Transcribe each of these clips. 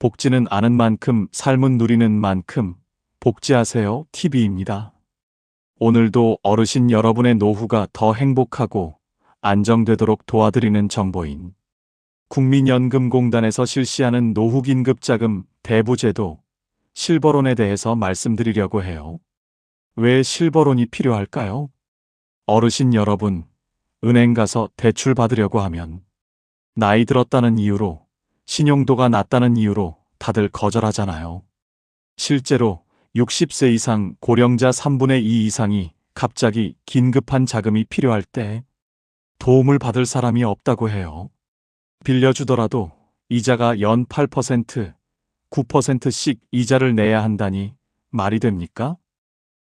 복지는 아는 만큼 삶은 누리는 만큼 복지하세요 TV입니다. 오늘도 어르신 여러분의 노후가 더 행복하고 안정되도록 도와드리는 정보인 국민연금공단에서 실시하는 노후긴급자금 대부제도 실버론에 대해서 말씀드리려고 해요. 왜 실버론이 필요할까요? 어르신 여러분, 은행 가서 대출 받으려고 하면 나이 들었다는 이유로 신용도가 낮다는 이유로 다들 거절하잖아요. 실제로 60세 이상 고령자 3분의 2 이상이 갑자기 긴급한 자금이 필요할 때 도움을 받을 사람이 없다고 해요. 빌려주더라도 이자가 연 8%, 9%씩 이자를 내야 한다니 말이 됩니까?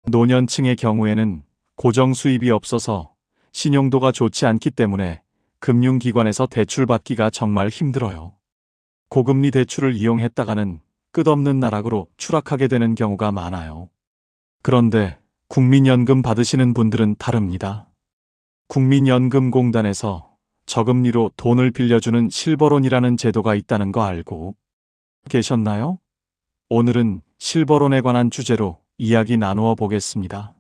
노년층의 경우에는 고정 수입이 없어서 신용도가 좋지 않기 때문에 금융기관에서 대출받기가 정말 힘들어요. 고금리 대출을 이용했다가는 끝없는 나락으로 추락하게 되는 경우가 많아요. 그런데 국민연금 받으시는 분들은 다릅니다. 국민연금공단에서 저금리로 돈을 빌려주는 실버론이라는 제도가 있다는 거 알고 계셨나요? 오늘은 실버론에 관한 주제로 이야기 나누어 보겠습니다.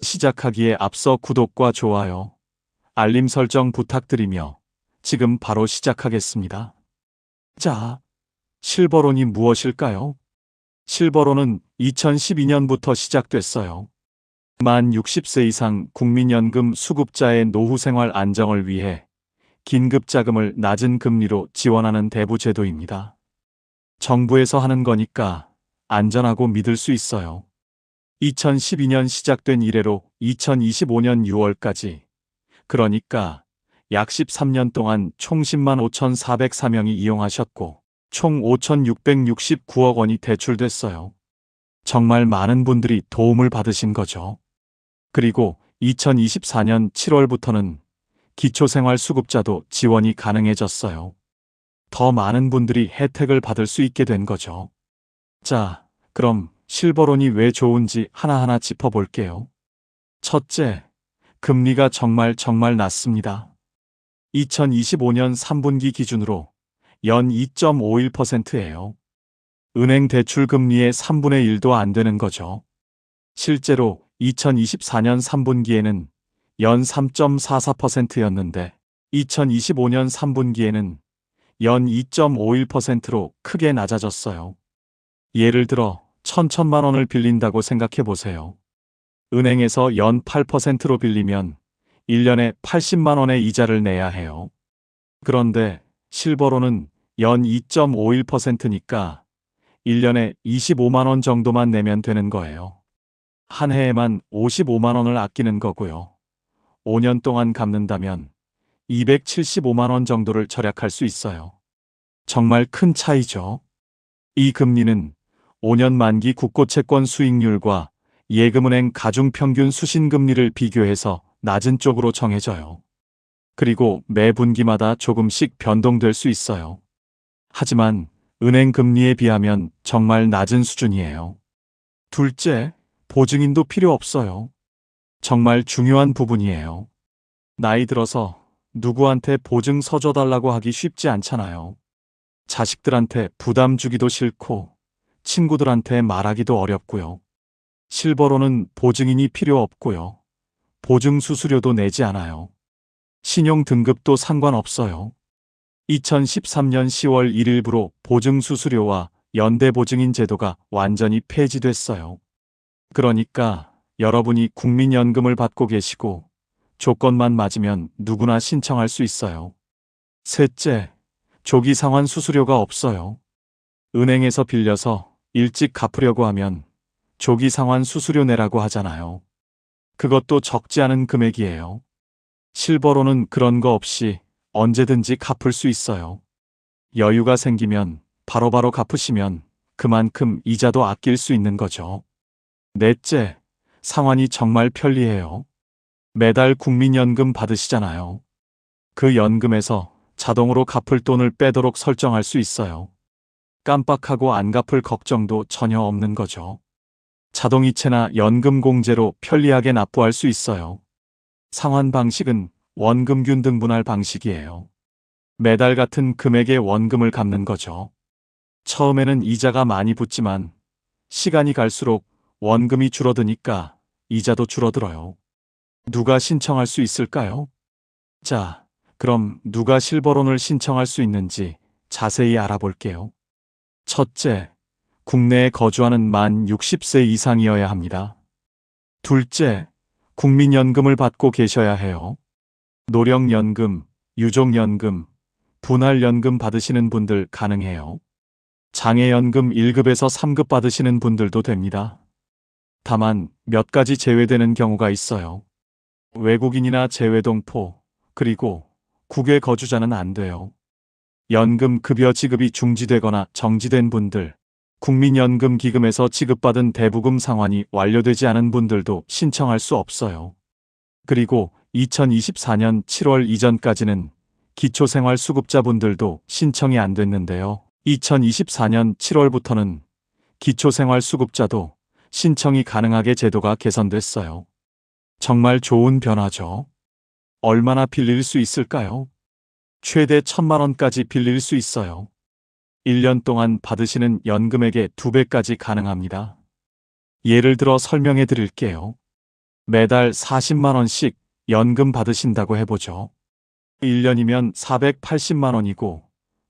시작하기에 앞서 구독과 좋아요, 알림 설정 부탁드리며 지금 바로 시작하겠습니다. 자, 실버론이 무엇일까요? 실버론은 2012년부터 시작됐어요. 만 60세 이상 국민연금 수급자의 노후 생활 안정을 위해 긴급자금을 낮은 금리로 지원하는 대부 제도입니다. 정부에서 하는 거니까 안전하고 믿을 수 있어요. 2012년 시작된 이래로 2025년 6월까지 그러니까 약 13년 동안 총 10만 5,404명이 이용하셨고 총 5,669억 원이 대출됐어요. 정말 많은 분들이 도움을 받으신 거죠. 그리고 2024년 7월부터는 기초생활수급자도 지원이 가능해졌어요. 더 많은 분들이 혜택을 받을 수 있게 된 거죠. 자, 그럼 실버론이 왜 좋은지 하나하나 짚어볼게요. 첫째, 금리가 정말 정말 낮습니다. 2025년 3분기 기준으로 연 2.51%예요. 은행 대출 금리의 3분의 1도 안 되는 거죠. 실제로 2024년 3분기에는 연 3.44%였는데 2025년 3분기에는 연 2.51%로 크게 낮아졌어요. 예를 들어 천천만 원을 빌린다고 생각해 보세요. 은행에서 연 8%로 빌리면 1년에 80만 원의 이자를 내야 해요. 그런데 실버로는 연 2.51%니까 1년에 25만 원 정도만 내면 되는 거예요. 한 해에만 55만 원을 아끼는 거고요. 5년 동안 갚는다면 275만 원 정도를 절약할 수 있어요. 정말 큰 차이죠. 이 금리는 5년 만기 국고채권 수익률과 예금은행 가중평균 수신금리를 비교해서 낮은 쪽으로 정해져요. 그리고 매 분기마다 조금씩 변동될 수 있어요. 하지만 은행 금리에 비하면 정말 낮은 수준이에요. 둘째, 보증인도 필요 없어요. 정말 중요한 부분이에요. 나이 들어서 누구한테 보증 서줘 달라고 하기 쉽지 않잖아요. 자식들한테 부담 주기도 싫고 친구들한테 말하기도 어렵고요. 실버로는 보증인이 필요 없고요. 보증 수수료도 내지 않아요. 신용 등급도 상관없어요. 2013년 10월 1일부로 보증 수수료와 연대 보증인 제도가 완전히 폐지됐어요. 그러니까 여러분이 국민연금을 받고 계시고 조건만 맞으면 누구나 신청할 수 있어요. 셋째, 조기 상환 수수료가 없어요. 은행에서 빌려서 일찍 갚으려고 하면 조기 상환 수수료 내라고 하잖아요. 그것도 적지 않은 금액이에요. 실버로는 그런 거 없이 언제든지 갚을 수 있어요. 여유가 생기면 바로 바로 갚으시면 그만큼 이자도 아낄 수 있는 거죠. 넷째, 상환이 정말 편리해요. 매달 국민연금 받으시잖아요. 그 연금에서 자동으로 갚을 돈을 빼도록 설정할 수 있어요. 깜빡하고 안 갚을 걱정도 전혀 없는 거죠. 자동이체나 연금공제로 편리하게 납부할 수 있어요. 상환 방식은 원금균 등분할 방식이에요. 매달 같은 금액의 원금을 갚는 거죠. 처음에는 이자가 많이 붙지만 시간이 갈수록 원금이 줄어드니까 이자도 줄어들어요. 누가 신청할 수 있을까요? 자, 그럼 누가 실버론을 신청할 수 있는지 자세히 알아볼게요. 첫째, 국내에 거주하는 만 60세 이상이어야 합니다. 둘째, 국민연금을 받고 계셔야 해요. 노령연금, 유족연금, 분할연금 받으시는 분들 가능해요. 장애연금 1급에서 3급 받으시는 분들도 됩니다. 다만 몇 가지 제외되는 경우가 있어요. 외국인이나 재외동포, 그리고 국외 거주자는 안 돼요. 연금 급여 지급이 중지되거나 정지된 분들, 국민연금 기금에서 지급받은 대부금 상환이 완료되지 않은 분들도 신청할 수 없어요. 그리고 2024년 7월 이전까지는 기초생활수급자분들도 신청이 안 됐는데요. 2024년 7월부터는 기초생활수급자도 신청이 가능하게 제도가 개선됐어요. 정말 좋은 변화죠. 얼마나 빌릴 수 있을까요? 최대 천만 원까지 빌릴 수 있어요. 1년 동안 받으시는 연금액의 2배까지 가능합니다. 예를 들어 설명해 드릴게요. 매달 40만 원씩 연금 받으신다고 해보죠. 1년이면 480만 원이고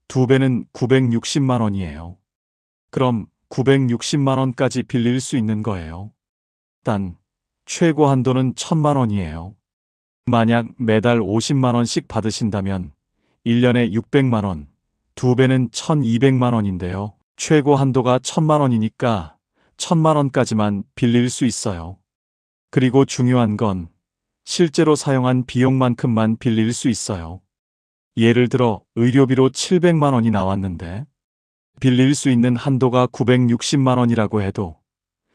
2배는 960만 원이에요. 그럼 960만 원까지 빌릴 수 있는 거예요. 단 최고 한도는 1000만 원이에요. 만약 매달 50만 원씩 받으신다면 1년에 600만 원, 2배는 1200만 원인데요. 최고 한도가 1000만 원이니까 1000만 원까지만 빌릴 수 있어요. 그리고 중요한 건 실제로 사용한 비용만큼만 빌릴 수 있어요. 예를 들어 의료비로 700만 원이 나왔는데 빌릴 수 있는 한도가 960만 원이라고 해도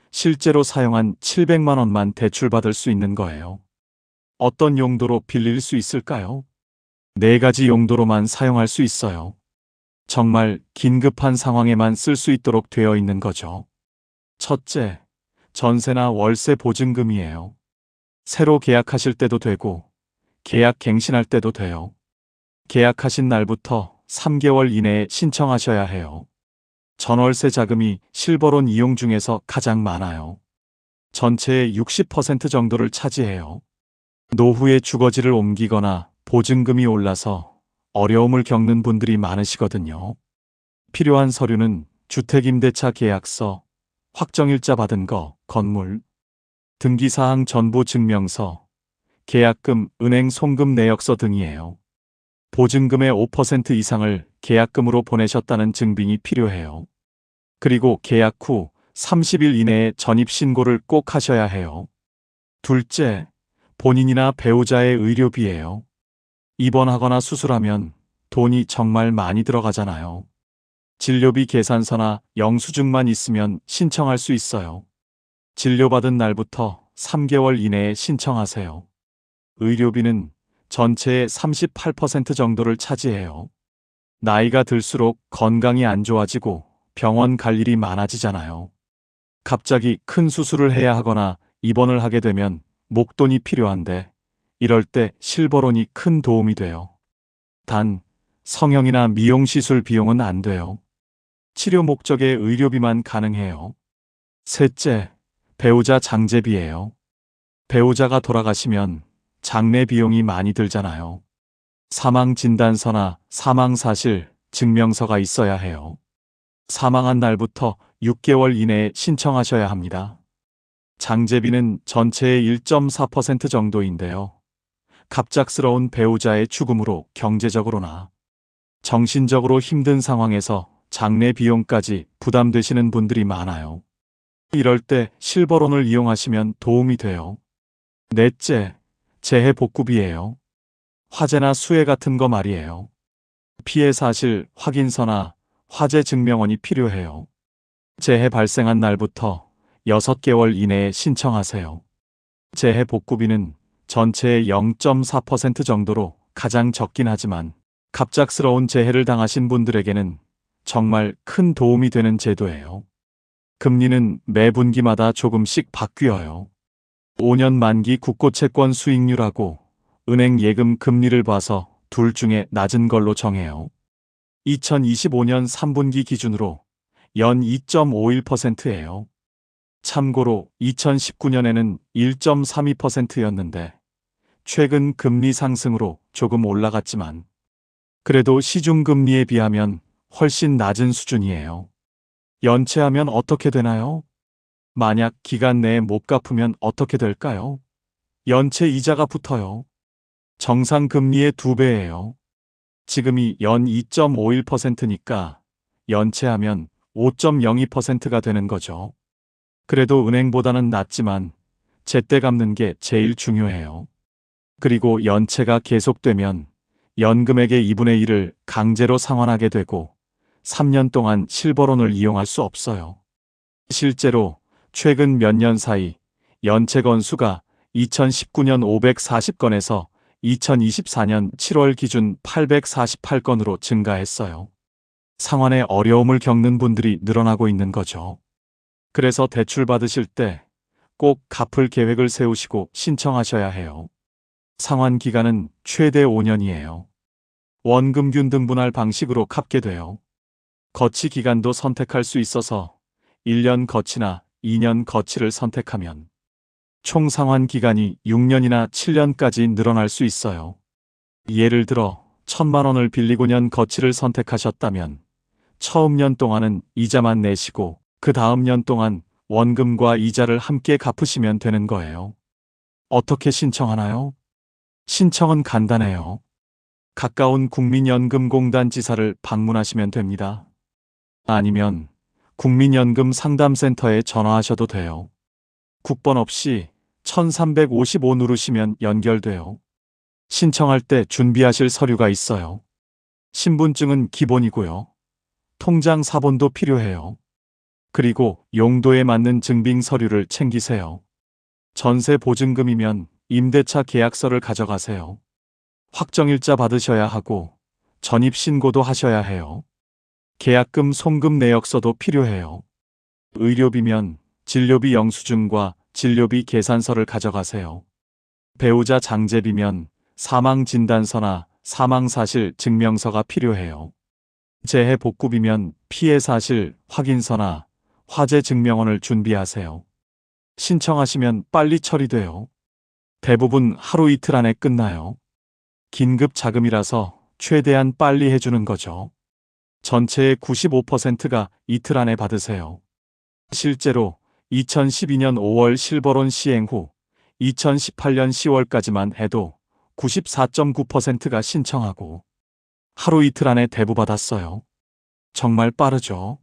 실제로 사용한 700만 원만 대출받을 수 있는 거예요. 어떤 용도로 빌릴 수 있을까요? 네 가지 용도로만 사용할 수 있어요. 정말 긴급한 상황에만 쓸 수 있도록 되어 있는 거죠. 첫째, 전세나 월세 보증금이에요. 새로 계약하실 때도 되고, 계약 갱신할 때도 돼요. 계약하신 날부터 3개월 이내에 신청하셔야 해요. 전월세 자금이 실버론 이용 중에서 가장 많아요. 전체의 60% 정도를 차지해요. 노후에 주거지를 옮기거나 보증금이 올라서 어려움을 겪는 분들이 많으시거든요. 필요한 서류는 주택임대차 계약서, 확정일자 받은 거, 건물, 등기사항 전부 증명서, 계약금, 은행 송금 내역서 등이에요. 보증금의 5% 이상을 계약금으로 보내셨다는 증빙이 필요해요. 그리고 계약 후 30일 이내에 전입 신고를 꼭 하셔야 해요. 둘째, 본인이나 배우자의 의료비예요. 입원하거나 수술하면 돈이 정말 많이 들어가잖아요. 진료비 계산서나 영수증만 있으면 신청할 수 있어요. 진료받은 날부터 3개월 이내에 신청하세요. 의료비는 전체의 38% 정도를 차지해요. 나이가 들수록 건강이 안 좋아지고 병원 갈 일이 많아지잖아요. 갑자기 큰 수술을 해야 하거나 입원을 하게 되면 목돈이 필요한데 이럴 때 실버론이 큰 도움이 돼요. 단 성형이나 미용 시술 비용은 안 돼요. 치료 목적의 의료비만 가능해요. 셋째, 배우자 장제비예요. 배우자가 돌아가시면 장례 비용이 많이 들잖아요. 사망 진단서나 사망 사실 증명서가 있어야 해요. 사망한 날부터 6개월 이내에 신청하셔야 합니다. 장제비는 전체의 1.4% 정도인데요. 갑작스러운 배우자의 죽음으로 경제적으로나 정신적으로 힘든 상황에서 장례 비용까지 부담되시는 분들이 많아요. 이럴 때 실버론을 이용하시면 도움이 돼요. 넷째, 재해 복구비예요. 화재나 수해 같은 거 말이에요. 피해 사실 확인서나 화재 증명원이 필요해요. 재해 발생한 날부터 6개월 이내에 신청하세요. 재해 복구비는 전체의 0.4% 정도로 가장 적긴 하지만 갑작스러운 재해를 당하신 분들에게는 정말 큰 도움이 되는 제도예요. 금리는 매 분기마다 조금씩 바뀌어요. 5년 만기 국고채권 수익률하고 은행 예금 금리를 봐서 둘 중에 낮은 걸로 정해요. 2025년 3분기 기준으로 연 2.51%예요. 참고로 2019년에는 1.32%였는데 최근 금리 상승으로 조금 올라갔지만 그래도 시중 금리에 비하면 훨씬 낮은 수준이에요. 연체하면 어떻게 되나요? 만약 기간 내에 못 갚으면 어떻게 될까요? 연체 이자가 붙어요. 정상 금리의 두 배예요. 지금이 연 2.51%니까 연체하면 5.02%가 되는 거죠. 그래도 은행보다는 낫지만 제때 갚는 게 제일 중요해요. 그리고 연체가 계속되면 연금액의 2분의 1을 강제로 상환하게 되고 3년 동안 실버론을 이용할 수 없어요. 실제로 최근 몇 년 사이 연체 건수가 2019년 540건에서 2024년 7월 기준 848건으로 증가했어요. 상환에 어려움을 겪는 분들이 늘어나고 있는 거죠. 그래서 대출 받으실 때 꼭 갚을 계획을 세우시고 신청하셔야 해요. 상환 기간은 최대 5년이에요. 원금균 등분할 방식으로 갚게 돼요. 거치 기간도 선택할 수 있어서 1년 거치나 2년 거치를 선택하면 총 상환 기간이 6년이나 7년까지 늘어날 수 있어요. 예를 들어 천만 원을 빌리고 년 거치를 선택하셨다면 처음 년 동안은 이자만 내시고 그 다음 년 동안 원금과 이자를 함께 갚으시면 되는 거예요. 어떻게 신청하나요? 신청은 간단해요. 가까운 국민연금공단 지사를 방문하시면 됩니다. 아니면 국민연금 상담센터에 전화하셔도 돼요. 국번 없이 1355 누르시면 연결돼요. 신청할 때 준비하실 서류가 있어요. 신분증은 기본이고요. 통장 사본도 필요해요. 그리고 용도에 맞는 증빙 서류를 챙기세요. 전세 보증금이면 임대차 계약서를 가져가세요. 확정일자 받으셔야 하고 전입 신고도 하셔야 해요. 계약금 송금 내역서도 필요해요. 의료비면 진료비 영수증과 진료비 계산서를 가져가세요. 배우자 장제비면 사망 진단서나 사망 사실 증명서가 필요해요. 재해 복구비면 피해 사실 확인서나 화재 증명원을 준비하세요. 신청하시면 빨리 처리돼요. 대부분 하루 이틀 안에 끝나요. 긴급 자금이라서 최대한 빨리 해주는 거죠. 전체의 95%가 이틀 안에 받으세요. 실제로 2012년 5월 실버론 시행 후 2018년 10월까지만 해도 94.9%가 신청하고 하루 이틀 안에 대부 받았어요. 정말 빠르죠?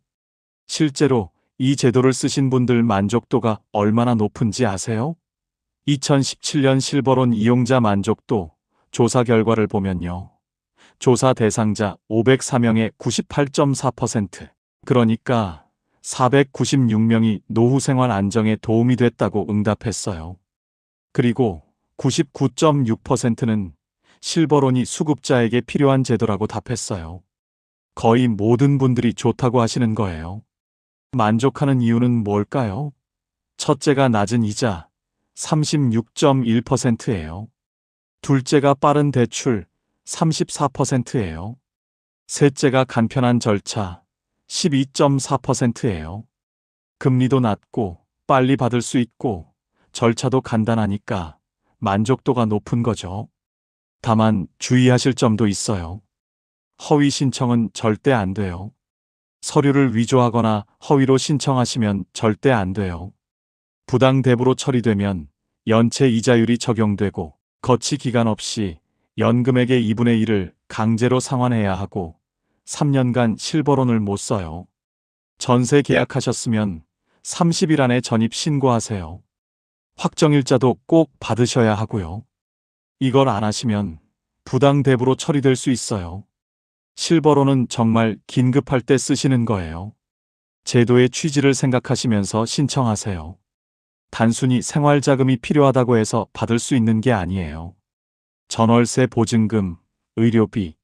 실제로 이 제도를 쓰신 분들 만족도가 얼마나 높은지 아세요? 2017년 실버론 이용자 만족도 조사 결과를 보면요. 조사 대상자 504명의 98.4%. 그러니까 496명이 노후 생활 안정에 도움이 됐다고 응답했어요. 그리고 99.6%는 실버론이 수급자에게 필요한 제도라고 답했어요. 거의 모든 분들이 좋다고 하시는 거예요. 만족하는 이유는 뭘까요? 첫째가 낮은 이자 36.1%예요. 둘째가 빠른 대출 34%예요. 셋째가 간편한 절차 12.4%예요. 금리도 낮고 빨리 받을 수 있고 절차도 간단하니까 만족도가 높은 거죠. 다만 주의하실 점도 있어요. 허위 신청은 절대 안 돼요. 서류를 위조하거나 허위로 신청하시면 절대 안 돼요. 부당 대부로 처리되면 연체 이자율이 적용되고 거치 기간 없이 연금액의 2분의 1을 강제로 상환해야 하고 3년간 실버론을 못 써요. 전세 계약하셨으면 30일 안에 전입 신고하세요. 확정일자도 꼭 받으셔야 하고요. 이걸 안 하시면 부당 대부로 처리될 수 있어요. 실버로는 정말 긴급할 때 쓰시는 거예요. 제도의 취지를 생각하시면서 신청하세요. 단순히 생활자금이 필요하다고 해서 받을 수 있는 게 아니에요. 전월세 보증금, 의료비,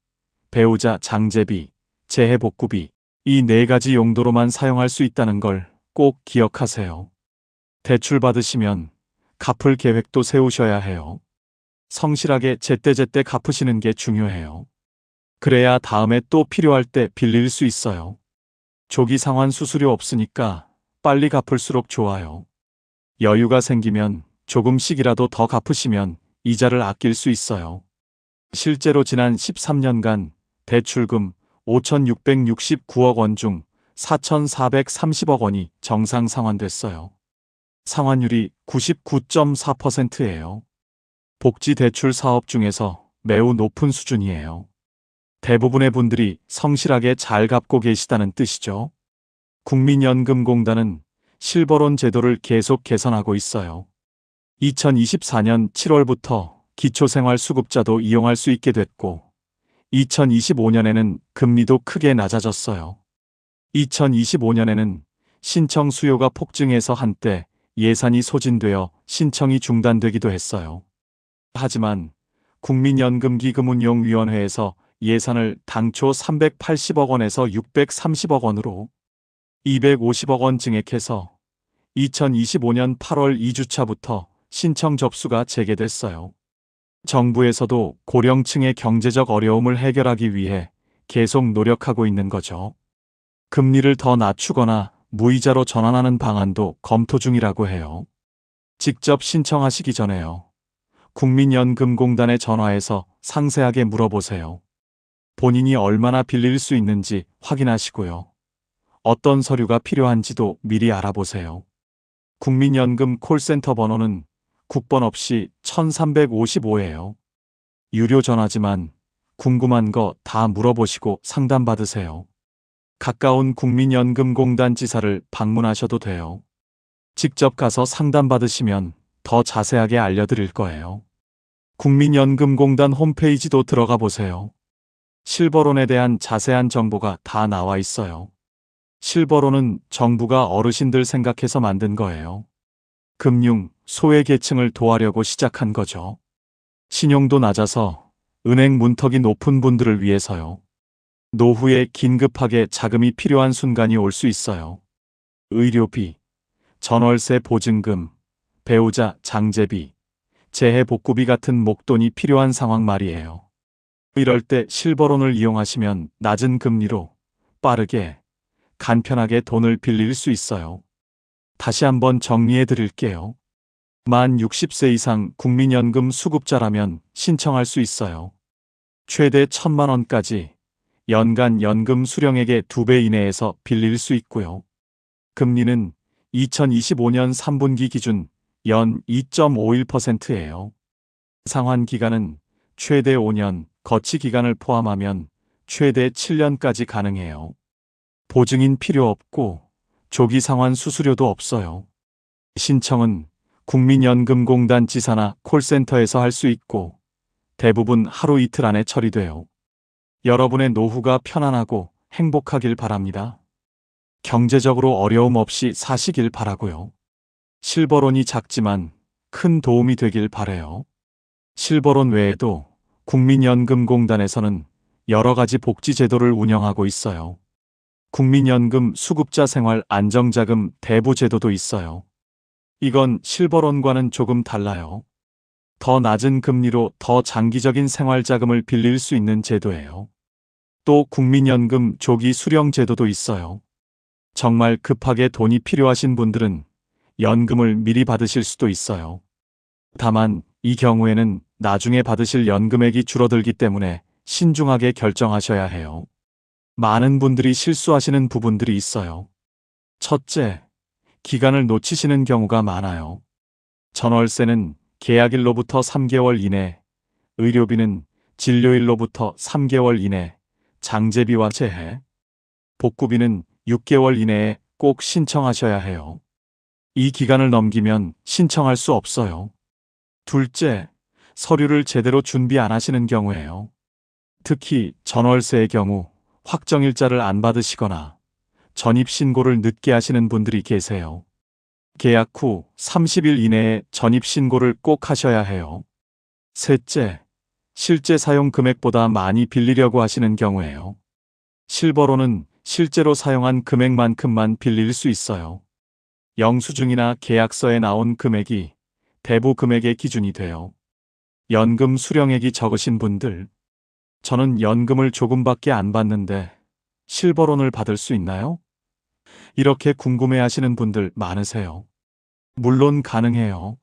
배우자 장제비, 재해복구비, 이 네 가지 용도로만 사용할 수 있다는 걸 꼭 기억하세요. 대출 받으시면 갚을 계획도 세우셔야 해요. 성실하게 제때제때 갚으시는 게 중요해요. 그래야 다음에 또 필요할 때 빌릴 수 있어요. 조기 상환 수수료 없으니까 빨리 갚을수록 좋아요. 여유가 생기면 조금씩이라도 더 갚으시면 이자를 아낄 수 있어요. 실제로 지난 13년간 대출금 5,669억 원 중 4,430억 원이 정상 상환됐어요. 상환율이 99.4%예요. 복지 대출 사업 중에서 매우 높은 수준이에요. 대부분의 분들이 성실하게 잘 갚고 계시다는 뜻이죠. 국민연금공단은 실버론 제도를 계속 개선하고 있어요. 2024년 7월부터 기초생활수급자도 이용할 수 있게 됐고, 2025년에는 금리도 크게 낮아졌어요. 2025년에는 신청 수요가 폭증해서 한때 예산이 소진되어 신청이 중단되기도 했어요. 하지만 국민연금기금운용위원회에서 예산을 당초 380억 원에서 630억 원으로 250억 원 증액해서 2025년 8월 2주차부터 신청 접수가 재개됐어요. 정부에서도 고령층의 경제적 어려움을 해결하기 위해 계속 노력하고 있는 거죠. 금리를 더 낮추거나 무이자로 전환하는 방안도 검토 중이라고 해요. 직접 신청하시기 전에요. 국민연금공단에 전화해서 상세하게 물어보세요. 본인이 얼마나 빌릴 수 있는지 확인하시고요. 어떤 서류가 필요한지도 미리 알아보세요. 국민연금 콜센터 번호는 국번 없이 1355예요. 유료 전화지만 궁금한 거 다 물어보시고 상담받으세요. 가까운 국민연금공단 지사를 방문하셔도 돼요. 직접 가서 상담받으시면 더 자세하게 알려드릴 거예요. 국민연금공단 홈페이지도 들어가 보세요. 실버론에 대한 자세한 정보가 다 나와 있어요. 실버론은 정부가 어르신들 생각해서 만든 거예요. 금융, 소외 계층을 도와려고 시작한 거죠. 신용도 낮아서 은행 문턱이 높은 분들을 위해서요. 노후에 긴급하게 자금이 필요한 순간이 올 수 있어요. 의료비, 전월세 보증금, 배우자 장제비, 재해 복구비 같은 목돈이 필요한 상황 말이에요. 이럴 때 실버론을 이용하시면 낮은 금리로 빠르게, 간편하게 돈을 빌릴 수 있어요. 다시 한번 정리해 드릴게요. 만 60세 이상 국민연금 수급자라면 신청할 수 있어요. 최대 1천만 원까지 연간 연금 수령액의 2배 이내에서 빌릴 수 있고요. 금리는 2025년 3분기 기준 연 2.51%예요. 상환 기간은 최대 5년, 거치 기간을 포함하면 최대 7년까지 가능해요. 보증인 필요 없고 조기 상환 수수료도 없어요. 신청은 국민연금공단 지사나 콜센터에서 할 수 있고 대부분 하루 이틀 안에 처리돼요. 여러분의 노후가 편안하고 행복하길 바랍니다. 경제적으로 어려움 없이 사시길 바라고요. 실버론이 작지만 큰 도움이 되길 바래요. 실버론 외에도 국민연금공단에서는 여러 가지 복지 제도를 운영하고 있어요. 국민연금 수급자 생활 안정자금 대부 제도도 있어요. 이건 실버론과는 조금 달라요. 더 낮은 금리로 더 장기적인 생활자금을 빌릴 수 있는 제도예요. 또 국민연금 조기 수령 제도도 있어요. 정말 급하게 돈이 필요하신 분들은 연금을 미리 받으실 수도 있어요. 다만 이 경우에는 나중에 받으실 연금액이 줄어들기 때문에 신중하게 결정하셔야 해요. 많은 분들이 실수하시는 부분들이 있어요. 첫째, 기간을 놓치시는 경우가 많아요. 전월세는 계약일로부터 3개월 이내, 의료비는 진료일로부터 3개월 이내, 장제비와 재해, 복구비는 6개월 이내에 꼭 신청하셔야 해요. 이 기간을 넘기면 신청할 수 없어요. 둘째, 서류를 제대로 준비 안 하시는 경우에요. 특히 전월세의 경우 확정일자를 안 받으시거나 전입신고를 늦게 하시는 분들이 계세요. 계약 후 30일 이내에 전입신고를 꼭 하셔야 해요. 셋째, 실제 사용 금액보다 많이 빌리려고 하시는 경우에요. 실버로는 실제로 사용한 금액만큼만 빌릴 수 있어요. 영수증이나 계약서에 나온 금액이 대부 금액의 기준이 돼요. 연금 수령액이 적으신 분들, 저는 연금을 조금밖에 안 받는데 실버론을 받을 수 있나요? 이렇게 궁금해 하시는 분들 많으세요. 물론 가능해요.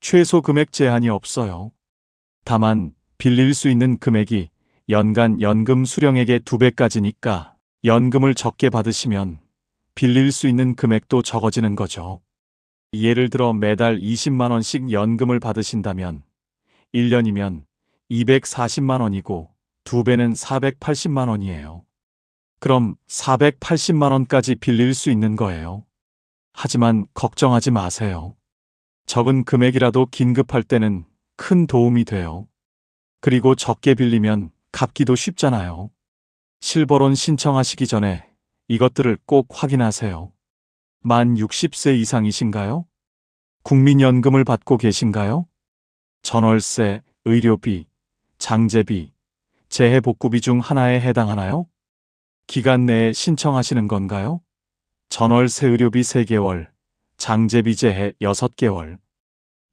최소 금액 제한이 없어요. 다만 빌릴 수 있는 금액이 연간 연금 수령액의 두 배까지니까 연금을 적게 받으시면 빌릴 수 있는 금액도 적어지는 거죠. 예를 들어 매달 20만 원씩 연금을 받으신다면 1년이면 240만 원이고 두 배는 480만 원이에요. 그럼 480만 원까지 빌릴 수 있는 거예요. 하지만 걱정하지 마세요. 적은 금액이라도 긴급할 때는 큰 도움이 돼요. 그리고 적게 빌리면 갚기도 쉽잖아요. 실버론 신청하시기 전에 이것들을 꼭 확인하세요. 만 60세 이상이신가요? 국민연금을 받고 계신가요? 전월세, 의료비, 장제비, 재해 복구비 중 하나에 해당하나요? 기간 내에 신청하시는 건가요? 전월세 의료비 3개월, 장제비 재해 6개월.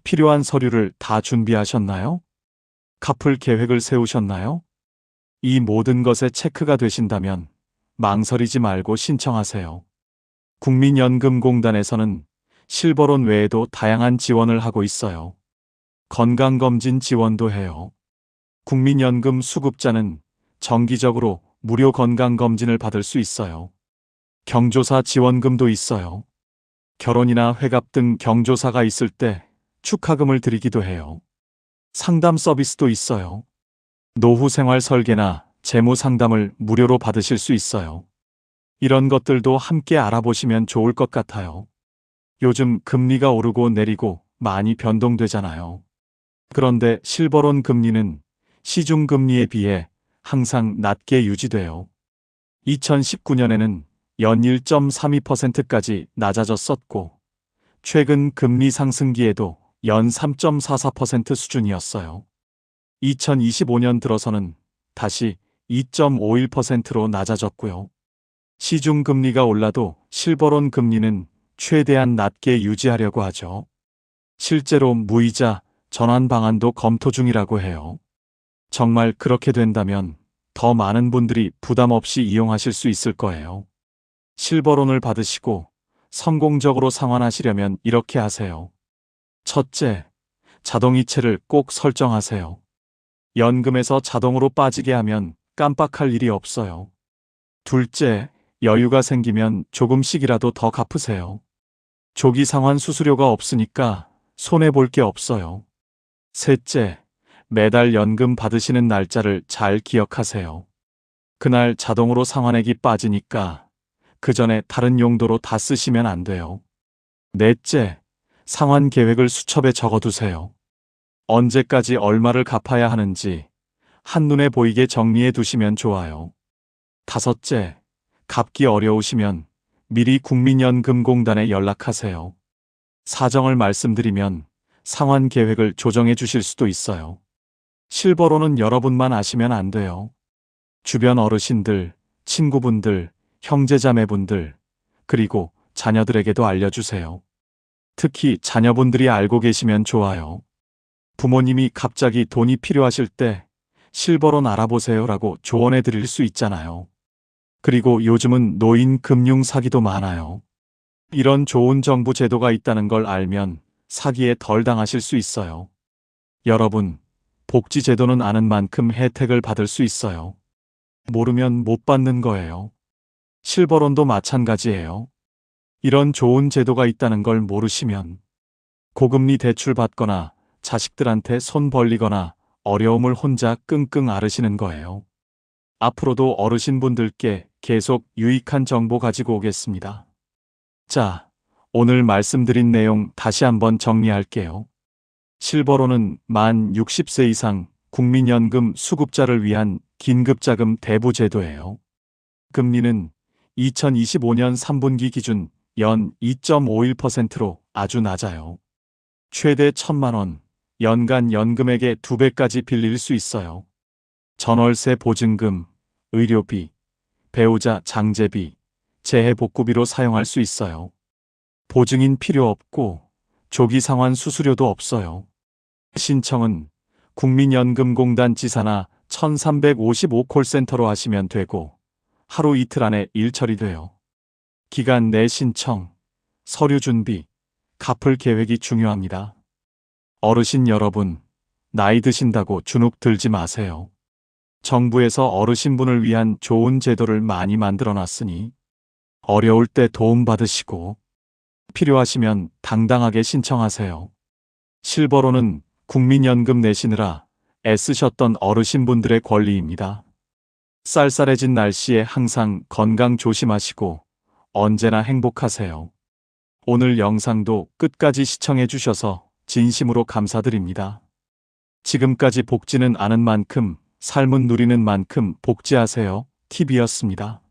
필요한 서류를 다 준비하셨나요? 갚을 계획을 세우셨나요? 이 모든 것에 체크가 되신다면 망설이지 말고 신청하세요. 국민연금공단에서는 실버론 외에도 다양한 지원을 하고 있어요. 건강검진 지원도 해요. 국민연금 수급자는 정기적으로 무료 건강검진을 받을 수 있어요. 경조사 지원금도 있어요. 결혼이나 회갑 등 경조사가 있을 때 축하금을 드리기도 해요. 상담 서비스도 있어요. 노후 생활 설계나 재무 상담을 무료로 받으실 수 있어요. 이런 것들도 함께 알아보시면 좋을 것 같아요. 요즘 금리가 오르고 내리고 많이 변동되잖아요. 그런데 실버론 금리는 시중 금리에 비해 항상 낮게 유지돼요. 2019년에는 연 1.32%까지 낮아졌었고, 최근 금리 상승기에도 연 3.44% 수준이었어요. 2025년 들어서는 다시 2.51%로 낮아졌고요. 시중 금리가 올라도 실버론 금리는 최대한 낮게 유지하려고 하죠. 실제로 무이자 전환 방안도 검토 중이라고 해요. 정말 그렇게 된다면 더 많은 분들이 부담 없이 이용하실 수 있을 거예요. 실버론을 받으시고 성공적으로 상환하시려면 이렇게 하세요. 첫째, 자동이체를 꼭 설정하세요. 연금에서 자동으로 빠지게 하면 깜빡할 일이 없어요. 둘째, 여유가 생기면 조금씩이라도 더 갚으세요. 조기 상환 수수료가 없으니까 손해볼 게 없어요. 셋째, 매달 연금 받으시는 날짜를 잘 기억하세요. 그날 자동으로 상환액이 빠지니까 그 전에 다른 용도로 다 쓰시면 안 돼요. 넷째, 상환 계획을 수첩에 적어두세요. 언제까지 얼마를 갚아야 하는지 한눈에 보이게 정리해 두시면 좋아요. 다섯째, 갚기 어려우시면 미리 국민연금공단에 연락하세요. 사정을 말씀드리면 상환 계획을 조정해 주실 수도 있어요. 실버로는 여러분만 아시면 안 돼요. 주변 어르신들, 친구분들, 형제자매분들, 그리고 자녀들에게도 알려주세요. 특히 자녀분들이 알고 계시면 좋아요. 부모님이 갑자기 돈이 필요하실 때 실버론 알아보세요 라고 조언해 드릴 수 있잖아요. 그리고 요즘은 노인 금융 사기도 많아요. 이런 좋은 정부 제도가 있다는 걸 알면 사기에 덜 당하실 수 있어요. 여러분, 복지 제도는 아는 만큼 혜택을 받을 수 있어요. 모르면 못 받는 거예요. 실버론도 마찬가지예요. 이런 좋은 제도가 있다는 걸 모르시면 고금리 대출 받거나 자식들한테 손 벌리거나 어려움을 혼자 끙끙 앓으시는 거예요. 앞으로도 어르신분들께 계속 유익한 정보 가지고 오겠습니다. 자, 오늘 말씀드린 내용 다시 한번 정리할게요. 실버로는 만 60세 이상 국민연금 수급자를 위한 긴급자금 대부 제도예요. 금리는 2025년 3분기 기준 연 2.51%로 아주 낮아요. 최대 1천만 원, 연간 연금액의 2배까지 빌릴 수 있어요. 전월세 보증금, 의료비, 배우자 장제비, 재해복구비로 사용할 수 있어요. 보증인 필요 없고 조기 상환 수수료도 없어요. 신청은 국민연금공단 지사나 1355 콜센터로 하시면 되고 하루 이틀 안에 일 처리돼요. 기간 내 신청, 서류 준비, 갚을 계획이 중요합니다. 어르신 여러분, 나이 드신다고 주눅 들지 마세요. 정부에서 어르신분을 위한 좋은 제도를 많이 만들어 놨으니 어려울 때 도움 받으시고 필요하시면 당당하게 신청하세요. 실버로는 국민연금 내시느라 애쓰셨던 어르신분들의 권리입니다. 쌀쌀해진 날씨에 항상 건강 조심하시고 언제나 행복하세요. 오늘 영상도 끝까지 시청해 주셔서 진심으로 감사드립니다. 지금까지 복지는 아는 만큼 삶은 누리는 만큼 복지하세요. TV였습니다.